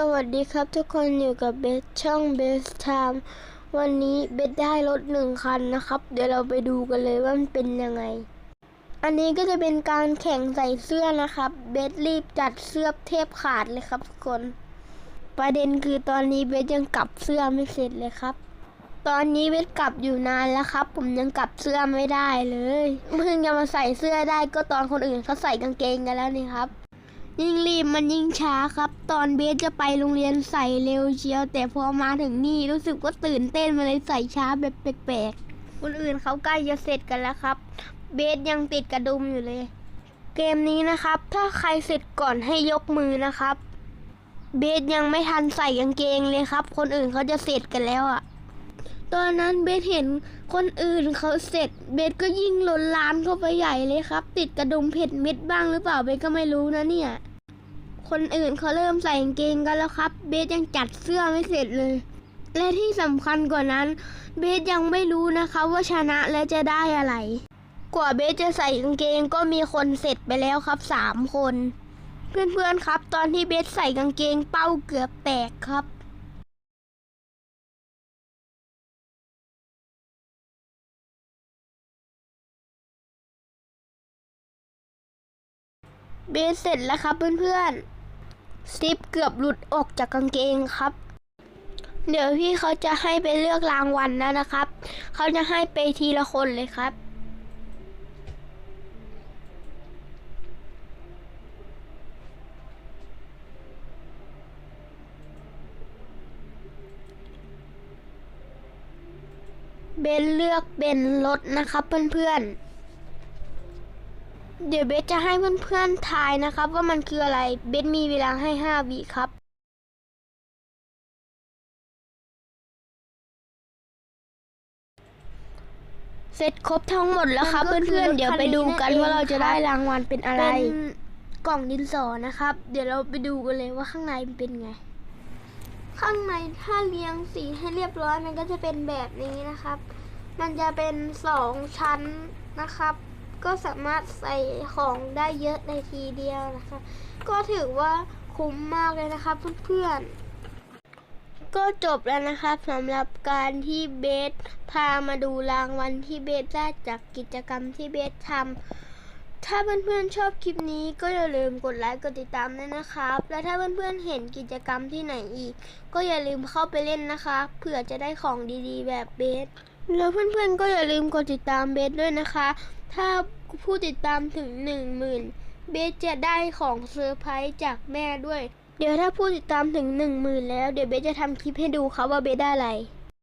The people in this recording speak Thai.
สวัสดีครับทุกคนอยู่กับเบสช่องเบสไทม์วันนี้เบสได้รถหนึ่งคันนะครับ เดี๋ยวเราไปดูกันเลยว่ามันเป็นยังไง อันนี้ก็จะเป็นการแข่งใส่เสื้อนะครับ เบสรีบจัดเสื้อเทพขาดเลยครับทุกคน ประเด็นคือตอนนี้เบสยังกลับเสื้อไม่เสร็จเลยครับ ตอนนี้เบสกลับอยู่นานแล้วครับ ผมยังกลับเสื้อไม่ได้เลยเพิ่งจะมาใส่เสื้อได้ก็ตอนคนอื่นเขาใส่กางเกงกันแล้วนี่ครับ ยิ่งรีบมันยิ่งช้าครับ ตอนเบสจะไปโรงเรียนใส่เร็วเชียว แต่พอมาถึงนี่รู้สึกว่าตื่นเต้นมาเลยใส่ช้าแบบแปลกๆคนอื่นเขาใกล้จะเสร็จกันแล้วครับ เบสยังติดกระดุมอยู่เลย เกมนี้นะครับ ถ้าใครเสร็จก่อนให้ยกมือนะครับ เบสยังไม่ทันใส่กางเกงเลยครับ คนอื่นเขาจะเสร็จกันแล้วอะตอนนั้นเบสเห็นคนอื่นเขาเสร็จ เบสก็ยิ่งหล่นลานเข้าไปใหญ่เลยครับ ติดกระดุมเผ็ดเม็ดบ้างหรือเปล่าเบสก็ไม่รู้นะเนี่ย คนอื่นเขาเริ่มใส่กางเกงกันแล้วครับ เบสยังจัดเสื้อไม่เสร็จเลย และที่สำคัญกว่านั้น เบสยังไม่รู้นะคะว่าชนะและจะได้อะไร กว่าเบสจะใส่กางเกงก็มีคนเสร็จไปแล้วครับสามคน เพื่อนๆครับ ตอนที่เบสใส่กางเกงเป้าเกือบแตกครับเบสเสร็จแล้วครับเพื่อนๆ ซิปเกือบหลุดออกจากกางเกงครับ เดี๋ยวพี่เขาจะให้ไปเลือกรางวัลแล้วนะครับ เขาจะให้ไปทีละคนเลยครับเบนเลือกเป็นรถนะครับเพื่อนๆ เดี๋ยวเบสจะให้เพื่อนๆทายนะครับ ว่ามันคืออะไร เบสมีเวลาให้5วิครับเสร็จครบทั้งหมดแล้วครับมันก็คือเพื่อนๆ เดี๋ยวไปดูกันรถคันนี้ว่าเราจะนั่นเองได้รางวัลเป็นอะไรเป็นกล่องดินสอนะครับ เดี๋ยวเราไปดูกันเลยว่าข้างในมันเป็นไง ข้างในถ้าเรียงสีให้เรียบร้อยมันก็จะเป็นแบบนี้นะครับ มันจะเป็นสองชั้นนะครับ ก็สามารถใส่ของได้เยอะในทีเดียวนะครับก็ถือว่าคุ้มมากเลยนะครับเพื่อนๆ ก็จบแล้วนะครับสำหรับการที่เบสพามาดูรางวัลที่เบสได้จากกิจกรรมที่เบสทำถ้าเพื่อนๆชอบคลิปนี้ก็อย่าลืมกดไลค์กดติดตามด้วยนะครับ และถ้าเพื่อนๆเห็นกิจกรรมที่ไหนอีก ก็อย่าลืมเข้าไปเล่นนะคะเผื่อจะได้ของดีๆ แบบเบส แล้วเพื่อนๆก็อย่าลืมกดติดตามเบสด้วยนะคะ ถ้าผู้ติดตามถึงหนึ่งหมื่นเบสจะได้ของเซอร์ไพรส์จากแม่ด้วย เดี๋ยวถ้าผู้ติดตามถึงหนึ่งหมื่นแล้วเดี๋ยวเบสจะทำคลิปให้ดูครับว่าเบสได้อะไร